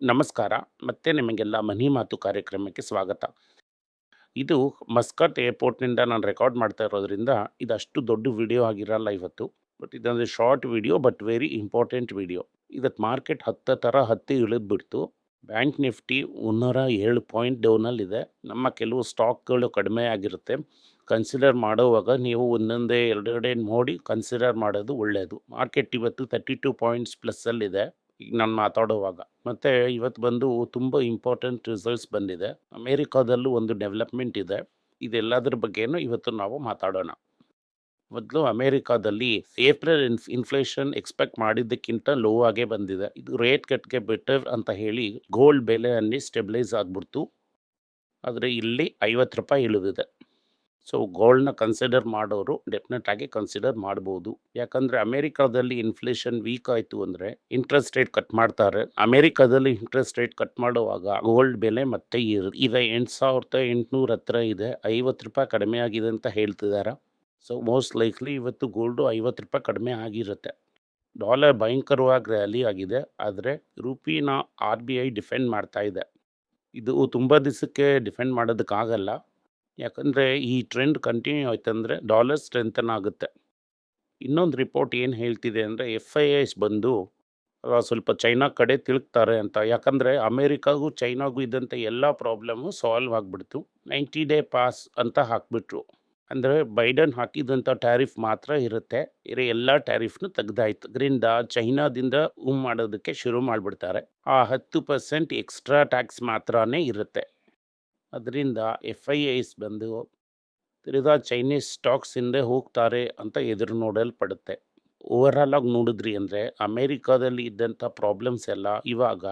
ನಮಸ್ಕಾರ. ಮತ್ತೆ ನಿಮಗೆಲ್ಲ ಮನಿ ಮಾತು ಕಾರ್ಯಕ್ರಮಕ್ಕೆ ಸ್ವಾಗತ. ಇದು ಮಸ್ಕತ್ ಏರ್ಪೋರ್ಟ್ನಿಂದ ನಾನು ರೆಕಾರ್ಡ್ ಮಾಡ್ತಾ ಇರೋದ್ರಿಂದ ಇದಷ್ಟು ದೊಡ್ಡ ವಿಡಿಯೋ ಆಗಿರಲ್ಲ ಇವತ್ತು. ಬಟ್ ಇದೊಂದು short video but very important video. ಇವತ್ತು ಮಾರ್ಕೆಟ್ ಹತ್ತು ಥರ ಹತ್ತಿ ಇಳಿದ್ಬಿಡ್ತು. ಬ್ಯಾಂಕ್ ನಿಫ್ಟಿ ಮುನ್ನೂರ ಏಳು ಪಾಯಿಂಟ್ ಡೌನಲ್ಲಿದೆ ನಮ್ಮ ಕೆಲವು ಸ್ಟಾಕ್ಗಳು ಕಡಿಮೆ ಆಗಿರುತ್ತೆ. ಕನ್ಸಿಡರ್ ಮಾಡುವಾಗ ನೀವು ಒಂದೊಂದೇ ಎರಡೆರಡೇ ನೋಡಿ ಕನ್ಸಿಡರ್ ಮಾಡೋದು ಒಳ್ಳೆಯದು ಮಾರ್ಕೆಟ್ ಇವತ್ತು ತರ್ಟಿ ಟು ಪಾಯಿಂಟ್ಸ್ ಪ್ಲಸ್ಸಲ್ಲಿದೆ. ಈಗ ನಾನು ಮಾತಾಡುವಾಗ. ಮತ್ತು ಇವತ್ತು ಬಂದು ತುಂಬ ಇಂಪಾರ್ಟೆಂಟ್ ರಿಸಲ್ಟ್ಸ್ ಬಂದಿದೆ. ಅಮೇರಿಕಾದಲ್ಲೂ ಒಂದು ಡೆವಲಪ್ಮೆಂಟ್ ಇದೆ. ಇದೆಲ್ಲದ್ರ ಬಗ್ಗೆನೂ ಇವತ್ತು ನಾವು ಮಾತಾಡೋಣ. ಮೊದಲು ಅಮೇರಿಕಾದಲ್ಲಿ ಏಪ್ರಿಲ್ ಇನ್ಫ್ ಇನ್ಫ್ಲೇಷನ್ ಎಕ್ಸ್ಪೆಕ್ಟ್ ಮಾಡಿದ್ದಕ್ಕಿಂತ ಲೋ ಆಗೇ ಬಂದಿದೆ. ಇದು ರೇಟ್ ಕಟ್ಗೆ ಬೆಟರ್ ಅಂತ ಹೇಳಿ ಗೋಲ್ಡ್ ಬೆಲೆ ಅಲ್ಲಿ ಸ್ಟೆಬಿಲೈಸ್ ಆಗ್ಬಿಡ್ತು. ಆದರೆ ಇಲ್ಲಿ ಐವತ್ತು ರೂಪಾಯಿ ಇಳಿದಿದೆ. ಸೊ ಗೋಲ್ಡ್ನ ಕನ್ಸಿಡರ್ ಮಾಡೋರು ಡೆಫಿನೆಟ್ ಆಗಿ ಕನ್ಸಿಡರ್ ಮಾಡ್ಬೋದು. ಯಾಕಂದರೆ ಅಮೇರಿಕಾದಲ್ಲಿ ಇನ್ಫ್ಲೇಷನ್ ವೀಕ್ ಆಯಿತು ಅಂದರೆ ಇಂಟ್ರೆಸ್ಟ್ ರೇಟ್ ಕಟ್ ಮಾಡ್ತಾರೆ. ಅಮೇರಿಕಾದಲ್ಲಿ ಇಂಟ್ರೆಸ್ಟ್ ರೇಟ್ ಕಟ್ ಮಾಡುವಾಗ ಗೋಲ್ಡ್ ಬೆಲೆ ಮತ್ತೆ ಇದೆ. ಎಂಟು ಸಾವಿರದ ಎಂಟುನೂರ ಹತ್ರ ಇದೆ. ಐವತ್ತು ರೂಪಾಯಿ ಕಡಿಮೆ ಆಗಿದೆ ಅಂತ ಹೇಳ್ತಿದ್ದಾರೆ ಸೊ ಮೋಸ್ಟ್ ಲೈಕ್ಲಿ ಇವತ್ತು ಗೋಲ್ಡು ಐವತ್ತು ರೂಪಾಯಿ ಕಡಿಮೆ ಆಗಿರುತ್ತೆ. ಡಾಲರ್ ಭಯಂಕರವಾಗಿ ರ್ಯಾಲಿ ಆಗಿದೆ. ಆದರೆ ರೂಪಿನ ಆರ್ ಬಿ ಐ ಡಿಫೆಂಡ್ ಮಾಡ್ತಾ ಇದೆ. ಇದು ತುಂಬ ದಿವಸಕ್ಕೆ ಡಿಫೆಂಡ್ ಮಾಡೋದಕ್ಕಾಗಲ್ಲ. ಯಾಕಂದರೆ ಈ ಟ್ರೆಂಡ್ ಕಂಟಿನ್ಯೂ ಆಯ್ತಂದರೆ ಡಾಲರ್ ಸ್ಟ್ರೆಂಥನ್ ಆಗುತ್ತೆ. ಇನ್ನೊಂದು ರಿಪೋರ್ಟ್ ಏನು ಹೇಳ್ತಿದೆ ಅಂದರೆ ಎಫ್ ಐ ಎಸ್ ಬಂದು ಸ್ವಲ್ಪ ಚೈನಾ ಕಡೆ ತಿಳ್ಕ್ತಾರೆ ಅಂತ. ಯಾಕಂದರೆ ಅಮೇರಿಕಾಗೂ ಚೈನಾಗೂ ಇದ್ದಂಥ ಎಲ್ಲ ಪ್ರಾಬ್ಲಮ್ಮು ಸಾಲ್ವ್ ಆಗಿಬಿಡ್ತು. ನೈಂಟಿ ಡೇ ಪಾಸ್ ಅಂತ ಹಾಕ್ಬಿಟ್ರು. ಅಂದರೆ ಬೈಡನ್ ಹಾಕಿದಂಥ ಟ್ಯಾರಿಫ್ ಮಾತ್ರ ಇರುತ್ತೆ. ಇರೋ ಎಲ್ಲ ಟ್ಯಾರಿಫ್ನು ತೆಗ್ದಾಯ್ತು. ಅದರಿಂದ ಚೈನಾದಿಂದ ಉಮ್ ಮಾಡೋದಕ್ಕೆ ಶುರು ಮಾಡಿಬಿಡ್ತಾರೆ. ಆ ಹತ್ತು ಪರ್ಸೆಂಟ್ ಎಕ್ಸ್ಟ್ರಾ ಟ್ಯಾಕ್ಸ್ ಮಾತ್ರನೇ ಇರುತ್ತೆ. ಅದರಿಂದ ಎಫ್ ಐ ಐಸ್ ಬಂದು ತಿರುಗಾ ಚೈನೀಸ್ ಸ್ಟಾಕ್ಸ್ ಹಿಂದೆ ಹೋಗ್ತಾರೆ ಅಂತ ಎದುರು ನೋಡಲ್ಪಡುತ್ತೆ. ಓವರಾಲ್ ಆಗಿ ನೋಡಿದ್ರಿ ಅಂದರೆ ಅಮೇರಿಕಾದಲ್ಲಿ ಇದ್ದಂಥ ಪ್ರಾಬ್ಲಮ್ಸ್ ಎಲ್ಲ ಇವಾಗ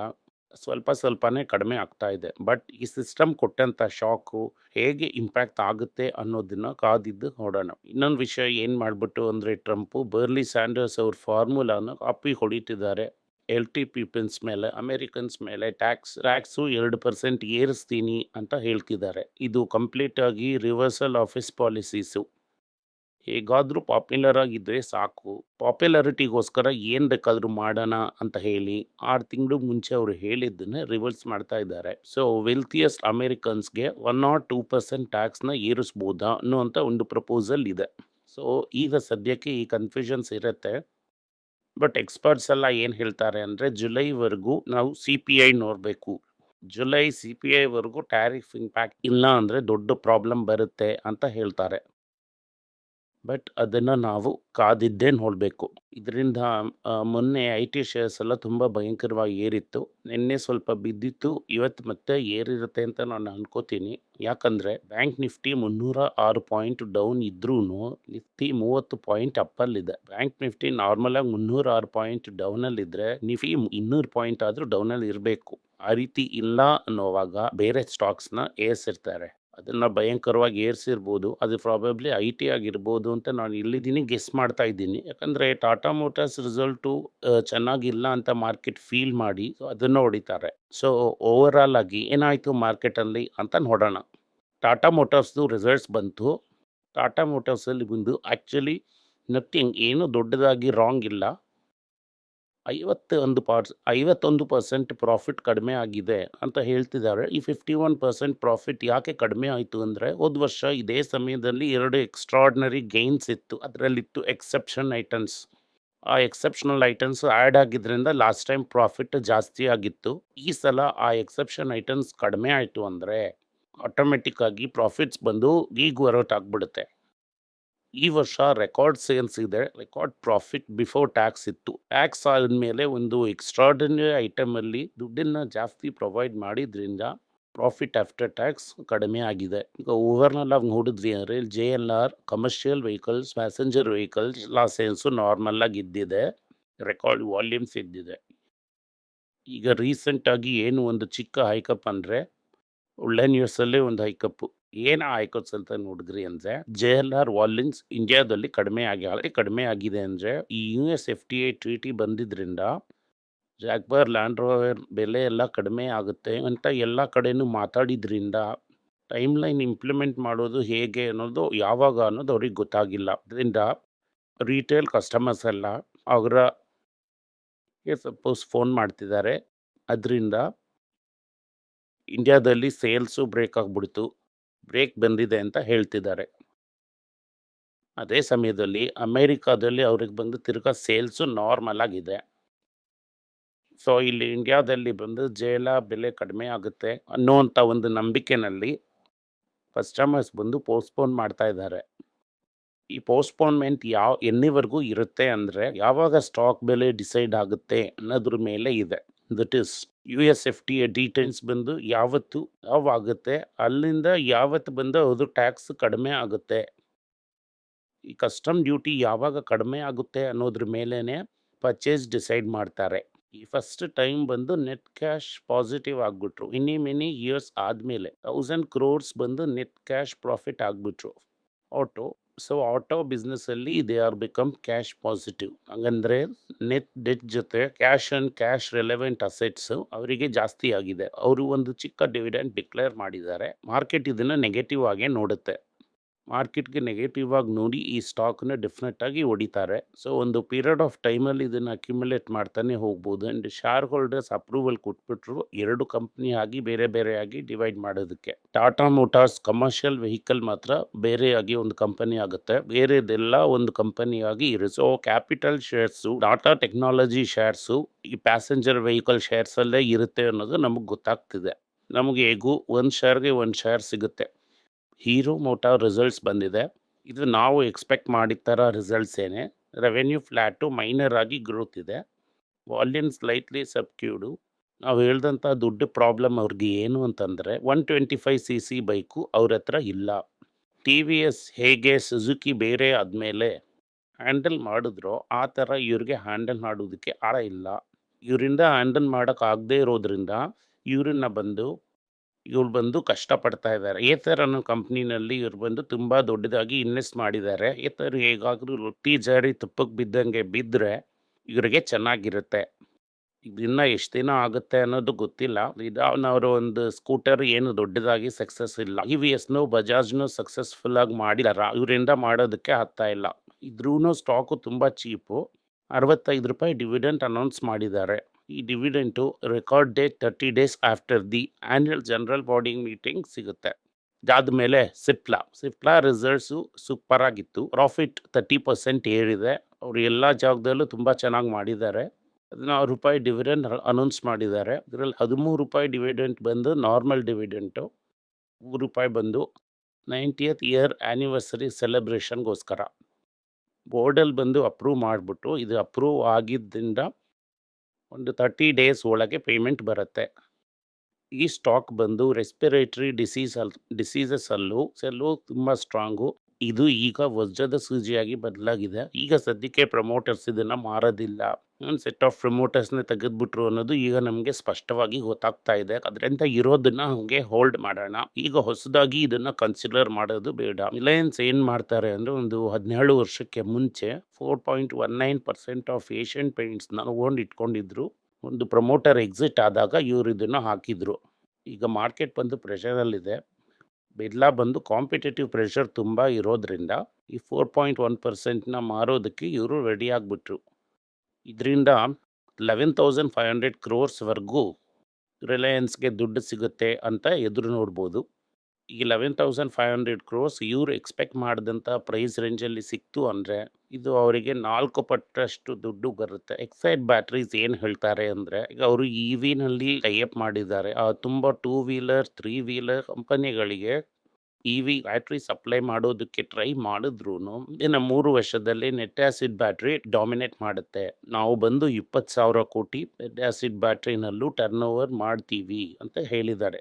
ಸ್ವಲ್ಪ ಸ್ವಲ್ಪನೇ ಕಡಿಮೆ ಆಗ್ತಾ ಇದೆ. ಬಟ್ ಈ ಸಿಸ್ಟಮ್ ಕೊಟ್ಟಂಥ ಶಾಕು ಹೇಗೆ ಇಂಪ್ಯಾಕ್ಟ್ ಆಗುತ್ತೆ ಅನ್ನೋದನ್ನ ಕಾದಿದ್ದು ನೋಡೋಣ. ಇನ್ನೊಂದು ವಿಷಯ ಏನು ಮಾಡಿಬಿಟ್ಟು ಅಂದರೆ ಟ್ರಂಪು ಬರ್ಲಿ ಸ್ಯಾಂಡರ್ಸ್ ಅವ್ರ ಫಾರ್ಮುಲಾನ ಕಾಪಿ ಹೊಡಿತಿದ್ದಾರೆ. ಎಲ್ ಟಿ ಪೀಪಲ್ಸ್ ಮೇಲೆ ಅಮೇರಿಕನ್ಸ್ ಮೇಲೆ ಟ್ಯಾಕ್ಸ್ ರ್ಯಾಕ್ಸು ಎರಡು ಪರ್ಸೆಂಟ್ ಏರಿಸ್ತೀನಿ ಅಂತ ಹೇಳ್ತಿದ್ದಾರೆ. ಇದು ಕಂಪ್ಲೀಟ್ ಆಗಿ ರಿವರ್ಸಲ್ ಆಫೀಸ್ ಪಾಲಿಸೀಸು ಹೇಗಾದರೂ ಪಾಪ್ಯುಲರ್ ಆಗಿದ್ದರೆ ಸಾಕು. ಪಾಪ್ಯುಲಾರಿಟಿಗೋಸ್ಕರ ಏನು ಬೇಕಾದರೂ ಮಾಡೋಣ ಅಂತ ಹೇಳಿ ಆರು ತಿಂಗಳು ಮುಂಚೆ ಅವರು ಹೇಳಿದ್ದನ್ನೇ ರಿವರ್ಸ್ ಮಾಡ್ತಾ ಇದ್ದಾರೆ. ಸೊ ವೆಲ್ತಿಯಸ್ಟ್ ಅಮೇರಿಕನ್ಸ್ಗೆ ಒನ್ ನಾಟ್ ಟೂ ಪರ್ಸೆಂಟ್ ಟ್ಯಾಕ್ಸ್ನ ಏರಿಸ್ಬೋದಾ ಅನ್ನುವಂಥ ಒಂದು ಪ್ರಪೋಸಲ್ ಇದೆ. ಸೊ ಈಗ ಸದ್ಯಕ್ಕೆ ಈ ಕನ್ಫ್ಯೂಷನ್ಸ್ ಇರುತ್ತೆ. ಬಟ್ ಎಕ್ಸ್ಪರ್ಟ್ಸ್ ಎಲ್ಲ ಏನು ಹೇಳ್ತಾರೆ ಅಂದರೆ ಜುಲೈವರೆಗೂ ನಾವು ಸಿ ಪಿ ಐ ನೋಡಬೇಕು. ಜುಲೈ ಸಿ ಪಿ ಐವರೆಗೂ ಟ್ಯಾರಿಫ್ ಇಂಪ್ಯಾಕ್ಟ್ ಇಲ್ಲ ಅಂದರೆ ದೊಡ್ಡ ಪ್ರಾಬ್ಲಮ್ ಬರುತ್ತೆ ಅಂತ ಹೇಳ್ತಾರೆ. ಬಟ್ ಅದನ್ನು ನಾವು ಕಾದಿದ್ದೇ ನೋಡಬೇಕು. ಇದರಿಂದ ಮೊನ್ನೆ ಐ ಟಿ ಶೇರ್ಸ್ ಎಲ್ಲ ತುಂಬ ಭಯಂಕರವಾಗಿ ಏರಿತ್ತು. ನಿನ್ನೆ ಸ್ವಲ್ಪ ಬಿದ್ದಿತ್ತು. ಇವತ್ತು ಮತ್ತೆ ಏರಿರುತ್ತೆ ಅಂತ ನಾನು ಅನ್ಕೋತೀನಿ. ಯಾಕಂದರೆ, ಬ್ಯಾಂಕ್ ನಿಫ್ಟಿ ಮುನ್ನೂರ ಆರು ಪಾಯಿಂಟ್ ಡೌನ್ ಇದ್ರೂ ನಿಫ್ಟಿ ಮೂವತ್ತು ಪಾಯಿಂಟ್ ಅಪ್ಪಲ್ಲಿದೆ. ಬ್ಯಾಂಕ್ ನಿಫ್ಟಿ ನಾರ್ಮಲಾಗಿ ಮುನ್ನೂರ ಆರು ಪಾಯಿಂಟ್ ಡೌನಲ್ಲಿದ್ದರೆ ನಿಫ್ಟಿ ಇನ್ನೂರು ಪಾಯಿಂಟ್ ಆದರೂ ಡೌನಲ್ಲಿ ಇರಬೇಕು ಆ ರೀತಿ ಇಲ್ಲ ಅನ್ನೋವಾಗ ಬೇರೆ ಸ್ಟಾಕ್ಸ್ನ ಏರ್ಸಿರ್ತಾರೆ. ಅದನ್ನು ಭಯಂಕರವಾಗಿ ಏರಿಸಿರ್ಬೋದು, ಅದು ಪ್ರಾಬಬ್ಲಿ ಐ ಟಿ ಆಗಿರ್ಬೋದು ಅಂತ ನಾನು ಇಲ್ಲಿದ್ದೀನಿ ಗೆಸ್ ಮಾಡ್ತಾ ಇದ್ದೀನಿ. ಯಾಕಂದರೆ ಟಾಟಾ ಮೋಟರ್ಸ್ ರಿಸಲ್ಟು ಚೆನ್ನಾಗಿಲ್ಲ ಅಂತ ಮಾರ್ಕೆಟ್ ಫೀಲ್ ಮಾಡಿ ಅದನ್ನು ಹೊಡಿತಾರೆ. ಸೊ ಓವರಾಲ್ ಆಗಿ ಏನಾಯಿತು ಮಾರ್ಕೆಟಲ್ಲಿ ಅಂತ ನೋಡೋಣ. ಟಾಟಾ ಮೋಟರ್ಸ್ದು ರಿಸಲ್ಟ್ಸ್ ಬಂತು. ಟಾಟಾ ಮೋಟರ್ಸಲ್ಲಿ ಬಂದು ಆ್ಯಕ್ಚುಲಿ ನಥಿಂಗ್ ಏನು ದೊಡ್ಡದಾಗಿ ರಾಂಗ್ ಇಲ್ಲ. ಐವತ್ತೊಂದು ಪಾರ್ಸ್, ಐವತ್ತೊಂದು ಪರ್ಸೆಂಟ್ ಪ್ರಾಫಿಟ್ ಕಡಿಮೆ ಆಗಿದೆ ಅಂತ ಹೇಳ್ತಿದ್ದಾರೆ. ಈ ಫಿಫ್ಟಿ ಒನ್ ಪರ್ಸೆಂಟ್ ಪ್ರಾಫಿಟ್ ಯಾಕೆ ಕಡಿಮೆ ಆಯಿತು ಅಂದರೆ, ಹೋದ ವರ್ಷ ಇದೇ ಸಮಯದಲ್ಲಿ ಎರಡು ಎಕ್ಸ್ಟ್ರಾಡ್ನರಿ ಗೇನ್ಸ್ ಇತ್ತು. ಅದರಲ್ಲಿತ್ತು ಎಕ್ಸೆಪ್ಷನ್ ಐಟಮ್ಸ್ ಆ ಎಕ್ಸೆಪ್ಷನಲ್ ಐಟಮ್ಸ್ ಆ್ಯಡ್ ಆಗಿದ್ದರಿಂದ ಲಾಸ್ಟ್ ಟೈಮ್ ಪ್ರಾಫಿಟ್ ಜಾಸ್ತಿ ಆಗಿತ್ತು. ಈ ಸಲ ಆ ಎಕ್ಸೆಪ್ಷನ್ ಐಟಮ್ಸ್ ಕಡಿಮೆ ಆಯಿತು ಅಂದರೆ ಆಟೋಮೆಟಿಕ್ಕಾಗಿ ಪ್ರಾಫಿಟ್ಸ್ ಬಂದು ಈಗ ವರ್ಔಟ್ ಆಗಿಬಿಡುತ್ತೆ. ಈ ವರ್ಷ ರೆಕಾರ್ಡ್ ಸೇಲ್ಸ್ ಇದೆ. ರೆಕಾರ್ಡ್ ಪ್ರಾಫಿಟ್ ಬಿಫೋರ್ ಟ್ಯಾಕ್ಸ್ ಇತ್ತು. ಟ್ಯಾಕ್ಸ್ ಆದಮೇಲೆ ಒಂದು ಎಕ್ಸ್ಟ್ರಾರ್ಡಿನರಿ ಐಟಮಲ್ಲಿ ದುಡ್ಡನ್ನು ಜಾಸ್ತಿ ಪ್ರೊವೈಡ್ ಮಾಡಿದ್ರಿಂದ ಪ್ರಾಫಿಟ್ ಆಫ್ಟರ್ ಟ್ಯಾಕ್ಸ್ ಕಡಿಮೆ ಆಗಿದೆ. ಈಗ ಓವರ್ನಲ್ ಆಗಿ ನೋಡಿದ್ವಿ ಅಂದರೆ J L R commercial vehicles passenger vehicles losses normal ಆಗಿ ಇದ್ದಿದೆ. Record volumes ಇದ್ದಿದೆ. ಈಗ ರೀಸೆಂಟಾಗಿ ಏನು ಒಂದು ಚಿಕ್ಕ ಹೈಕಪ್ ಅಂದರೆ ಒಳ್ಳೆ ಒಂದು ಹೈಕಪ್ಪು. ಏನು ಹೈಕಪ್ಸ್ ಅಂತ ನೋಡಿದ್ರಿ ಅಂದರೆ, ಜೆ ಎಲ್ ಆರ್ ವಾಲಿನ್ಸ್ ಇಂಡಿಯಾದಲ್ಲಿ ಕಡಿಮೆ ಆಗಿ ಕಡಿಮೆ ಆಗಿದೆ ಅಂದರೆ, ಈ U S F T I treaty ಬಂದಿದ್ರಿಂದ Jaguar land rover ಬೆಲೆ ಎಲ್ಲ ಕಡಿಮೆ ಆಗುತ್ತೆ ಅಂತ ಎಲ್ಲ ಕಡೆನೂ ಮಾತಾಡಿದ್ರಿಂದ ಟೈಮ್ ಲೈನ್ ಇಂಪ್ಲಿಮೆಂಟ್ ಮಾಡೋದು ಹೇಗೆ ಅನ್ನೋದು ಯಾವಾಗ ಅನ್ನೋದು ಅವ್ರಿಗೆ ಗೊತ್ತಾಗಿಲ್ಲ. ಅದರಿಂದ ರೀಟೇಲ್ ಕಸ್ಟಮರ್ಸ್ ಎಲ್ಲ ಅವರ ಸಪೋಸ್ ಫೋನ್ ಮಾಡ್ತಿದ್ದಾರೆ. ಅದರಿಂದ ಇಂಡಿಯಾದಲ್ಲಿ ಸೇಲ್ಸು ಬ್ರೇಕ್ ಆಗಿಬಿಡ್ತು. ಬ್ರೇಕ್ ಬಂದಿದೆ ಅಂತ ಹೇಳ್ತಿದ್ದಾರೆ. ಅದೇ ಸಮಯದಲ್ಲಿ ಅಮೇರಿಕಾದಲ್ಲಿ ಅವ್ರಿಗೆ ಬಂದು ತಿರ್ಗಾ ಸೇಲ್ಸು ನಾರ್ಮಲ್ ಆಗಿದೆ. ಸೊ, ಇಲ್ಲಿ ಇಂಡಿಯಾದಲ್ಲಿ ಬಂದು ಜೇಲ ಬೆಲೆ ಕಡಿಮೆ ಆಗುತ್ತೆ ಅನ್ನೋವಂಥ ಒಂದು ನಂಬಿಕೆನಲ್ಲಿ ಕಸ್ಟಮರ್ಸ್ ಬಂದು ಪೋಸ್ಟ್ಪೋನ್ ಮಾಡ್ತಾ ಇದ್ದಾರೆ. ಈ ಪೋಸ್ಟ್ಪೋನ್ಮೆಂಟ್ ಯಾವ ಎನ್ನಿವರೆಗೂ ಇರುತ್ತೆ ಅಂದರೆ ಯಾವಾಗ ಸ್ಟಾಕ್ ಬೆಲೆ ಡಿಸೈಡ್ ಆಗುತ್ತೆ ಅನ್ನೋದ್ರ ಮೇಲೆ ಇದೆ. That is U S F T details ಬಂದು ಯಾವತ್ತು ಯಾವಾಗುತ್ತೆ, ಅಲ್ಲಿಂದ ಯಾವತ್ತು ಬಂದು ಅದು ಟ್ಯಾಕ್ಸ್ ಕಡಿಮೆ ಆಗುತ್ತೆ. ಈ ಕಸ್ಟಮ್ ಡ್ಯೂಟಿ ಯಾವಾಗ ಕಡಿಮೆ ಆಗುತ್ತೆ ಅನ್ನೋದ್ರ ಮೇಲೇ ಪರ್ಚೇಸ್ ಡಿಸೈಡ್ ಮಾಡ್ತಾರೆ. ಈ ಫಸ್ಟ್ ಟೈಮ್ ಬಂದು ನೆಟ್ ಕ್ಯಾಶ್ ಪಾಸಿಟಿವ್ ಆಗಿಬಿಟ್ರು. ಇನ್ನಿ ಮೆನಿ ಇಯರ್ಸ್ ಆದಮೇಲೆ ತೌಸಂಡ್ ಕ್ರೋರ್ಸ್ ಬಂದು ನೆಟ್ ಕ್ಯಾಶ್ ಪ್ರಾಫಿಟ್ ಆಗಿಬಿಟ್ರು. Auto so, auto ಬಿಸ್ನೆಸ್ಸಲ್ಲಿ they are become cash positive. ಹಂಗಂದ್ರೆ ನೆಟ್ ಡೆಟ್ ಜೊತೆ cash and cash relevant assets ಅವರಿಗೆ ಜಾಸ್ತಿ ಆಗಿದೆ. ಅವರು ಒಂದು ಚಿಕ್ಕ ಡಿವಿಡೆಂಟ್ ಡಿಕ್ಲೇರ್ ಮಾಡಿದ್ದಾರೆ. ಮಾರ್ಕೆಟ್ ಇದನ್ನು ನೆಗೆಟಿವ್ ಆಗೇ ನೋಡುತ್ತೆ. ಮಾರ್ಕೆಟ್ಗೆ ನೆಗೆಟಿವ್ ಆಗಿ ನೋಡಿ ಈ ಸ್ಟಾಕ್ನ ಡೆಫಿನೆಟ್ ಆಗಿ ಹೊಡಿತಾರೆ. ಸೊ ಒಂದು ಪೀರಿಯಡ್ ಆಫ್ ಟೈಮಲ್ಲಿ ಇದನ್ನು ಅಕ್ಯುಮುಲೇಟ್ ಮಾಡ್ತಾನೆ ಹೋಗ್ಬೋದು. ಆ್ಯಂಡ್ ಶೇರ್ ಹೋಲ್ಡರ್ಸ್ ಅಪ್ರೂವಲ್ ಕೊಟ್ಬಿಟ್ರು ಎರಡು ಕಂಪ್ನಿ ಆಗಿ ಬೇರೆ ಬೇರೆ ಆಗಿ ಡಿವೈಡ್ ಮಾಡೋದಕ್ಕೆ. ಟಾಟಾ ಮೋಟಾರ್ಸ್ ಕಮರ್ಷಿಯಲ್ ವೆಹಿಕಲ್ ಮಾತ್ರ ಬೇರೆಯಾಗಿ ಒಂದು ಕಂಪನಿ ಆಗುತ್ತೆ. ಬೇರೆದೆಲ್ಲ ಒಂದು ಕಂಪನಿಯಾಗಿ ಇರುತ್ತೆ. So capital shares Tata technology shares ಈ ಪ್ಯಾಸೆಂಜರ್ ವೆಹಿಕಲ್ ಶೇರ್ಸಲ್ಲೇ ಇರುತ್ತೆ ಅನ್ನೋದು ನಮಗೆ ಗೊತ್ತಾಗ್ತಿದೆ. ನಮಗೆ ಹೇಗೂ ಒಂದು ಶೇರ್ಗೆ ಒಂದು ಶೇರ್ ಸಿಗುತ್ತೆ. ಹೀರೋ ಮೋಟಾರ್ ರಿಸಲ್ಟ್ಸ್ ಬಂದಿದೆ. ಇದು ನಾವು ಎಕ್ಸ್ಪೆಕ್ಟ್ ಮಾಡಿದ ಥರ ರಿಸಲ್ಟ್ಸ್ ಏನೇ, ರೆವೆನ್ಯೂ ಫ್ಲ್ಯಾಟು ಮೈನರ್ ಆಗಿ ಗ್ರೋತ್ ಇದೆ. Volume slightly subdued. ನಾವು ಹೇಳ್ದಂಥ ದುಡ್ಡು ಪ್ರಾಬ್ಲಮ್ ಅವ್ರಿಗೆ ಏನು ಅಂತಂದರೆ, one twenty five C C bike ಅವ್ರ ಹತ್ರ ಇಲ್ಲ. ಟಿ ವಿ ಎಸ್ ಹೇಗೆ, ಸುಜುಕಿ ಬೇರೆ ಆದಮೇಲೆ ಹ್ಯಾಂಡಲ್ ಮಾಡಿದ್ರೋ, ಆ ಥರ ಇವ್ರಿಗೆ ಹ್ಯಾಂಡಲ್ ಮಾಡೋದಕ್ಕೆ ಆಳ ಇಲ್ಲ. ಇವರಿಂದ ಹ್ಯಾಂಡಲ್ ಮಾಡೋಕ್ಕಾಗದೇ ಇರೋದ್ರಿಂದ ಇವರನ್ನ ಬಂದು ಇವ್ರು ಬಂದು ಕಷ್ಟಪಡ್ತಾ ಇದ್ದಾರೆ. ಏತರ್ ಅನ್ನೋ ಕಂಪ್ನಿನಲ್ಲಿ ಇವ್ರು ಬಂದು ತುಂಬ ದೊಡ್ಡದಾಗಿ ಇನ್ವೆಸ್ಟ್ ಮಾಡಿದ್ದಾರೆ. ಏತರ ಹೇಗಾದರೂ ರೊಟ್ಟಿ ಜಾರಿ ತುಪ್ಪಕ್ಕೆ ಬಿದ್ದಂಗೆ ಬಿದ್ದರೆ ಇವರಿಗೆ ಚೆನ್ನಾಗಿರುತ್ತೆ. ಇನ್ನು ಎಷ್ಟು ದಿನ ಆಗುತ್ತೆ ಅನ್ನೋದು ಗೊತ್ತಿಲ್ಲ. ಇದಾವ್ನವರು ಒಂದು ಸ್ಕೂಟರ್ ಏನು ದೊಡ್ಡದಾಗಿ ಸಕ್ಸಸ್ ಇಲ್ಲ. ಇ ವಿ ಎಸ್ನು ಬಜಾಜ್ನು ಸಕ್ಸಸ್ಫುಲ್ ಆಗಿ ಮಾಡಿದಾರ ಇವರಿಂದ ಮಾಡೋದಕ್ಕೆ ಆಗ್ತಾ ಇಲ್ಲ. ಇದ್ರೂ ಸ್ಟಾಕು ತುಂಬ ಚೀಪು. ಅರವತ್ತೈದು ರೂಪಾಯಿ ಡಿವಿಡೆಂಟ್ ಅನೌನ್ಸ್ ಮಾಡಿದ್ದಾರೆ. Dividend record day thirty days after the annual general body meeting ಸಿಗುತ್ತೆ. ಅದಾದಮೇಲೆ ಸಿಪ್ಲಾ ಸಿಪ್ಲಾ ರಿಸಲ್ಟ್ಸು ಸೂಪರ್ ಆಗಿತ್ತು. ಪ್ರಾಫಿಟ್ ತರ್ಟಿ ಪರ್ಸೆಂಟ್ ಏರಿದೆ. ಅವರು ಎಲ್ಲ ಜಾಗದಲ್ಲೂ ತುಂಬ ಚೆನ್ನಾಗಿ ಮಾಡಿದ್ದಾರೆ. ಹದಿನಾರು ರೂಪಾಯಿ ಡಿವಿಡೆಂಟ್ ಅನೌನ್ಸ್ ಮಾಡಿದ್ದಾರೆ. ಇದರಲ್ಲಿ ಹದಿಮೂರು ರೂಪಾಯಿ ಡಿವಿಡೆಂಟ್ ಬಂದು ನಾರ್ಮಲ್ ಡಿವಿಡೆಂಟು ಮೂರು ರೂಪಾಯಿ ಬಂದು ನೈಂಟಿಯತ್ ಇಯರ್ ಆ್ಯನಿವರ್ಸರಿ ಸೆಲೆಬ್ರೇಷನ್ಗೋಸ್ಕರ ಬೋರ್ಡಲ್ಲಿ ಬಂದು ಅಪ್ರೂವ್ ಮಾಡಿಬಿಟ್ಟು ಇದು ಅಪ್ರೂವ್ ಆಗಿದ್ದರಿಂದ ಒಂದು ತರ್ಟಿ ಡೇಸ್ ಒಳಗೆ ಪೇಮೆಂಟ್ ಬರುತ್ತೆ. ಈ ಸ್ಟಾಕ್ ಬಂದು ರೆಸ್ಪಿರೇಟ್ರಿ ಡಿಸೀಸ್ ಅಲ್ ಸೆಲ್ಲೂ ತುಂಬ ಸ್ಟ್ರಾಂಗು ಇದು ಈಗ ವಜ್ರದ ಸೂಜಿಯಾಗಿ ಬದಲಾಗಿದೆ. ಈಗ ಸದ್ಯಕ್ಕೆ ಪ್ರಮೋಟರ್ಸ್ ಇದನ್ನು ಮಾರೋದಿಲ್ಲ. ಒಂದು ಸೆಟ್ ಆಫ್ ಪ್ರಮೋಟರ್ಸ್ನ ತೆಗೆದ್ಬಿಟ್ರು ಅನ್ನೋದು ಈಗ ನಮಗೆ ಸ್ಪಷ್ಟವಾಗಿ ಗೊತ್ತಾಗ್ತಾ ಇದೆ. ಅದರಿಂದ ಇರೋದನ್ನ ಹಂಗೆ ಹೋಲ್ಡ್ ಮಾಡೋಣ. ಈಗ ಹೊಸದಾಗಿ ಇದನ್ನು ಕನ್ಸಿಡರ್ ಮಾಡೋದು ಬೇಡ. ರಿಲಯನ್ಸ್ ಏನು ಮಾಡ್ತಾರೆ ಅಂದರೆ ಒಂದು ಹದಿನೇಳು ವರ್ಷಕ್ಕೆ ಮುಂಚೆ four point one nine percent of Asian ಪೇಂಟ್ಸ್ನ own ಇಟ್ಕೊಂಡಿದ್ರು. ಒಂದು ಪ್ರಮೋಟರ್ ಎಕ್ಸಿಟ್ ಆದಾಗ ಇವರು ಇದನ್ನು ಹಾಕಿದ್ರು. ಈಗ ಮಾರ್ಕೆಟ್ ಬಂದು ಪ್ರೆಷರಲ್ಲಿದೆ ಎಲ್ಲ ಬಂದು ಕಾಂಪಿಟೇಟಿವ್ ಪ್ರೆಷರ್ ತುಂಬ ಇರೋದ್ರಿಂದ ಈ ಫೋರ್ ಪಾಯಿಂಟ್ ಒನ್ ಪರ್ಸೆಂಟ್ನ ಮಾರೋದಕ್ಕೆ ಇವರು ರೆಡಿ ಆಗಿಬಿಟ್ರು. ಇದರಿಂದ ಲೆವೆನ್ ತೌಸಂಡ್ ಫೈವ್ ಹಂಡ್ರೆಡ್ ಕ್ರೋರ್ಸ್ವರೆಗೂ ರಿಲಯನ್ಸ್ಗೆ ದುಡ್ಡು ಸಿಗುತ್ತೆ ಅಂತ ಎದುರು ನೋಡ್ಬೋದು. ಈ eleven thousand five hundred crores ಇವರು ಎಕ್ಸ್ಪೆಕ್ಟ್ ಮಾಡಿದಂಥ ಪ್ರೈಸ್ ರೇಂಜಲ್ಲಿ ಸಿಕ್ತು ಅಂದರೆ ಇದು ಅವರಿಗೆ ನಾಲ್ಕು ಪಟ್ಟಷ್ಟು ದುಡ್ಡು ಬರುತ್ತೆ. ಎಕ್ಸೈಡ್ ಬ್ಯಾಟ್ರೀಸ್ ಏನು ಹೇಳ್ತಾರೆ ಅಂದರೆ ಈಗ ಅವರು ಇ ವಿನಲ್ಲಿ ಟೈಅಪ್ ಮಾಡಿದ್ದಾರೆ. ತುಂಬ ಟೂ ವೀಲರ್ ತ್ರೀ ವೀಲರ್ ಕಂಪನಿಗಳಿಗೆ ಇ ವಿ ಬ್ಯಾಟ್ರಿ ಸಪ್ಲೈ ಮಾಡೋದಕ್ಕೆ ಟ್ರೈ ಮಾಡಿದ್ರು ಇನ್ನು ಮೂರು ವರ್ಷದಲ್ಲಿ ನೆಟ್ ಆಸಿಡ್ ಬ್ಯಾಟ್ರಿ ಡಾಮಿನೇಟ್ ಮಾಡುತ್ತೆ. ನಾವು ಬಂದು ಇಪ್ಪತ್ತು ಸಾವಿರ ಕೋಟಿ ನೆಟ್ ಆಸಿಡ್ ಬ್ಯಾಟ್ರಿನಲ್ಲೂ ಟರ್ನ್ ಓವರ್ ಮಾಡ್ತೀವಿ ಅಂತ ಹೇಳಿದ್ದಾರೆ.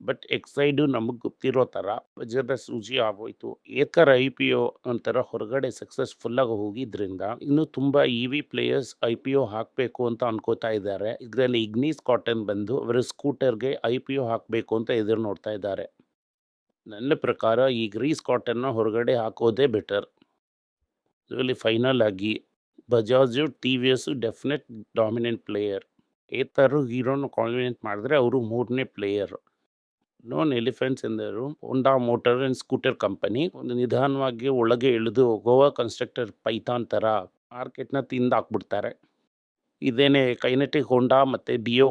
ಬಟ್ ಎಕ್ಸೈಡು ನಮಗೆ ಗೊತ್ತಿರೋ ಥರ ವಜ್ರದ ಸೂಜಿ ಆಗೋಯ್ತು. ಏಕರ್ ಐ ಪಿ ಒ ಒಂಥರ ಹೊರಗಡೆ ಸಕ್ಸಸ್ಫುಲ್ಲಾಗಿ ಹೋಗಿದ್ದರಿಂದ ಇನ್ನು ತುಂಬ E V players I P O ಹಾಕಬೇಕು ಅಂತ ಅನ್ಕೋತಾ ಇದ್ದಾರೆ. ಇದರಲ್ಲಿ ಇಗ್ನೀಸ್ ಕಾಟನ್ ಬಂದು ಅವರ ಸ್ಕೂಟರ್ಗೆ ಐ ಪಿ ಒ ಹಾಕಬೇಕು ಅಂತ ಎದುರು ನೋಡ್ತಾ ಇದ್ದಾರೆ. ನನ್ನ ಪ್ರಕಾರ ಈ ಗ್ರೀಸ್ ಕಾಟನ್ನ ಹೊರಗಡೆ ಹಾಕೋದೇ ಬೆಟರ್ ಇದರಲ್ಲಿ ಫೈನಲ್ ಆಗಿ Bajaj T V S definite dominant player ಏತರು ಹೀರೋನ ಕಾನ್ವಿನೆಂಟ್ ಮಾಡಿದ್ರೆ ಅವರು ಮೂರನೇ ಪ್ಲೇಯರ್ ನೋನ್ ಎಲಿಫೆಂಟ್ಸ್ ಎಂದರು Honda motor and scooter company ಒಂದು ನಿಧಾನವಾಗಿ ಒಳಗೆ ಇಳಿದು ಗೋವಾ ಕನ್ಸ್ಟ್ರಕ್ಟರ್ ಪೈಥಾನ್ ಥರ ಮಾರ್ಕೆಟ್ನ ತಿಂದು ಹಾಕ್ಬಿಡ್ತಾರೆ ಇದೇನೆ ಕೈನೆಟಿಕ್ ಹೋಂಡಾ ಮತ್ತು ಬಿಯೋ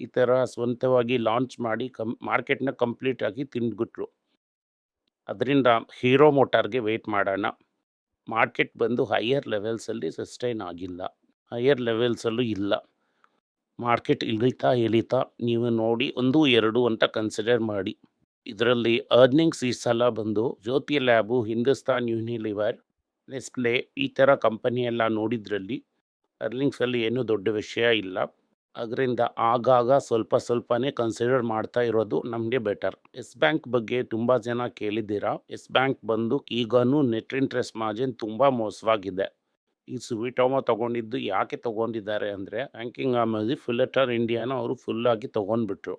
ಈ ಥರ ಸ್ವಂತವಾಗಿ ಲಾಂಚ್ ಮಾಡಿ ಕಂ ಮಾರ್ಕೆಟ್‌ನ ಕಂಪ್ಲೀಟಾಗಿ ತಿಂದ್ಬಿಟ್ರು. ಅದರಿಂದ ಹೀರೋ ಮೋಟಾರ್‌ಗೆ ವೆಯ್ಟ್ ಮಾಡೋಣ. ಮಾರ್ಕೆಟ್ ಬಂದು ಹೈಯರ್ ಲೆವೆಲ್ಸಲ್ಲಿ ಸಸ್ಟೈನ್ ಆಗಿಲ್ಲ. ಹೈಯರ್ ಲೆವೆಲ್ಸಲ್ಲೂ ಇಲ್ಲ. ಮಾರ್ಕೆಟ್ ಇಳಿತಾ ಇಳಿತಾ ನೀವು ನೋಡಿ 1, 2 ಅಂತ ಕನ್ಸಿಡರ್ ಮಾಡಿ. ಇದರಲ್ಲಿ ಅರ್ನಿಂಗ್ಸ್ ಈ ಸಲ ಬಂದು Jyothy labs, Hindustan Unilever, Nestle ಈ ಥರ ಕಂಪನಿಯೆಲ್ಲ ನೋಡಿದ್ರಲ್ಲಿ ಅರ್ನಿಂಗ್ಸಲ್ಲಿ ಏನೂ ದೊಡ್ಡ ವಿಷಯ ಇಲ್ಲ. ಅದರಿಂದ ಆಗಾಗ ಸ್ವಲ್ಪ ಸ್ವಲ್ಪನೇ ಕನ್ಸಿಡರ್ ಮಾಡ್ತಾ ಇರೋದು ನಮಗೆ ಬೆಟರ್. ಎಸ್ ಬ್ಯಾಂಕ್ ಬಗ್ಗೆ ತುಂಬ ಜನ ಕೇಳಿದ್ದೀರಾ. ಎಸ್ ಬ್ಯಾಂಕ್ ಬಂದು ಈಗನೂ ನೆಟ್ ಇಂಟ್ರೆಸ್ಟ್ ಮಾರ್ಜಿನ್ ತುಂಬ ಮೋಸವಾಗಿದೆ. ಈ ಸುಮಿಟೋಮೊ ತೊಗೊಂಡಿದ್ದು ಯಾಕೆ ತಗೊಂಡಿದ್ದಾರೆ ಅಂದರೆ ಬ್ಯಾಂಕಿಂಗ್ ಆಮೇಲೆ ಫುಲ್ಲೆಟನ್ ಇಂಡಿಯಾನ ಅವರು ಫುಲ್ಲಾಗಿ ತೊಗೊಂಡ್ಬಿಟ್ರು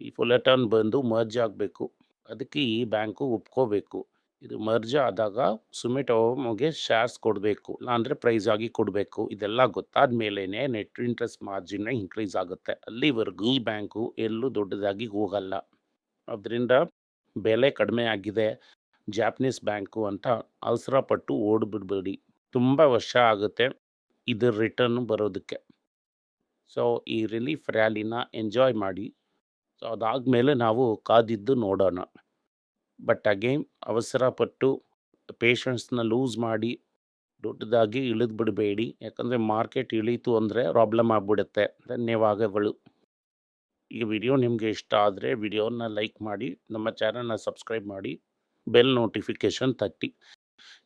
ಈ ಫುಲ್ಲೆಟನ್ ಬಂದು ಮರ್ಜ್ ಆಗಬೇಕು. ಅದಕ್ಕೆ ಈ ಬ್ಯಾಂಕು ಒಪ್ಕೋಬೇಕು. ಇದು ಮರ್ಜ್ ಆದಾಗ ಸುಮಿಟೋಮೊಗೆ ಶೇರ್ಸ್ ಕೊಡಬೇಕು. ಇಲ್ಲಾಂದರೆ ಪ್ರೈಸ್ ಆಗಿ ಕೊಡಬೇಕು. ಇದೆಲ್ಲ ಗೊತ್ತಾದ ಮೇಲೇ ನೆಟ್ ಇಂಟ್ರೆಸ್ಟ್ ಮಾರ್ಜಿನ್ ಇನ್ಕ್ರೀಸ್ ಆಗುತ್ತೆ. ಅಲ್ಲಿವರೆಗೂ ಈ ಬ್ಯಾಂಕು ಎಲ್ಲೂ ದೊಡ್ಡದಾಗಿ ಹೋಗಲ್ಲ. ಅದರಿಂದ ಬೆಲೆ ಕಡಿಮೆ ಆಗಿದೆ ಜಾಪನೀಸ್ ಬ್ಯಾಂಕು ಅಂತ ಅವಸರ ಪಟ್ಟು ಓಡ್ಬಿಡ್ಬೇಡಿ. ತುಂಬ ವರ್ಷ ಆಗುತ್ತೆ ಇದು ರಿಟರ್ನ್ ಬರೋದಕ್ಕೆ. ಸೊ ಈ ರಿಲೀಫ್ ರ್ಯಾಲಿನ ಎಂಜಾಯ್ ಮಾಡಿ. ಸೊ ಅದಾದಮೇಲೆ ನಾವು ಕಾದಿದ್ದು ನೋಡೋಣ. ಬಟ್ ಅಗೇನ್ ಅವಸರ ಪಟ್ಟು ಪೇಷನ್ಸ್‌ನ ಲೂಸ್ ಮಾಡಿ ದೊಡ್ಡದಾಗಿ ಇಳಿದು ಬಿಡಬೇಡಿ. ಯಾಕಂದರೆ ಮಾರ್ಕೆಟ್ ಇಳೀತು ಅಂದರೆ ಪ್ರಾಬ್ಲಮ್ ಆಗಿಬಿಡುತ್ತೆ ಧನ್ಯವಾದಗಳು. ಈ ವಿಡಿಯೋ ನಿಮಗೆ ಇಷ್ಟ ಆದರೆ ವಿಡಿಯೋನ ಲೈಕ್ ಮಾಡಿ, ನಮ್ಮ ಚಾನಲ್‌ನ ಸಬ್ಸ್ಕ್ರೈಬ್ ಮಾಡಿ, ಬೆಲ್ ನೋಟಿಫಿಕೇಷನ್ ತಟ್ಟಿ.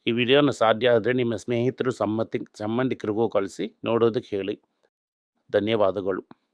ಈ ವಿಡಿಯೋನ ಸಾಧ್ಯ ಆದರೆ ನಿಮ್ಮ ಸ್ನೇಹಿತರು, ಸಮ್ಮತಿ ಸಂಬಂಧಿಕರಿಗೂ ಕಳಿಸಿ ನೋಡೋದಕ್ಕೆ ಹೇಳಿ. ಧನ್ಯವಾದಗಳು.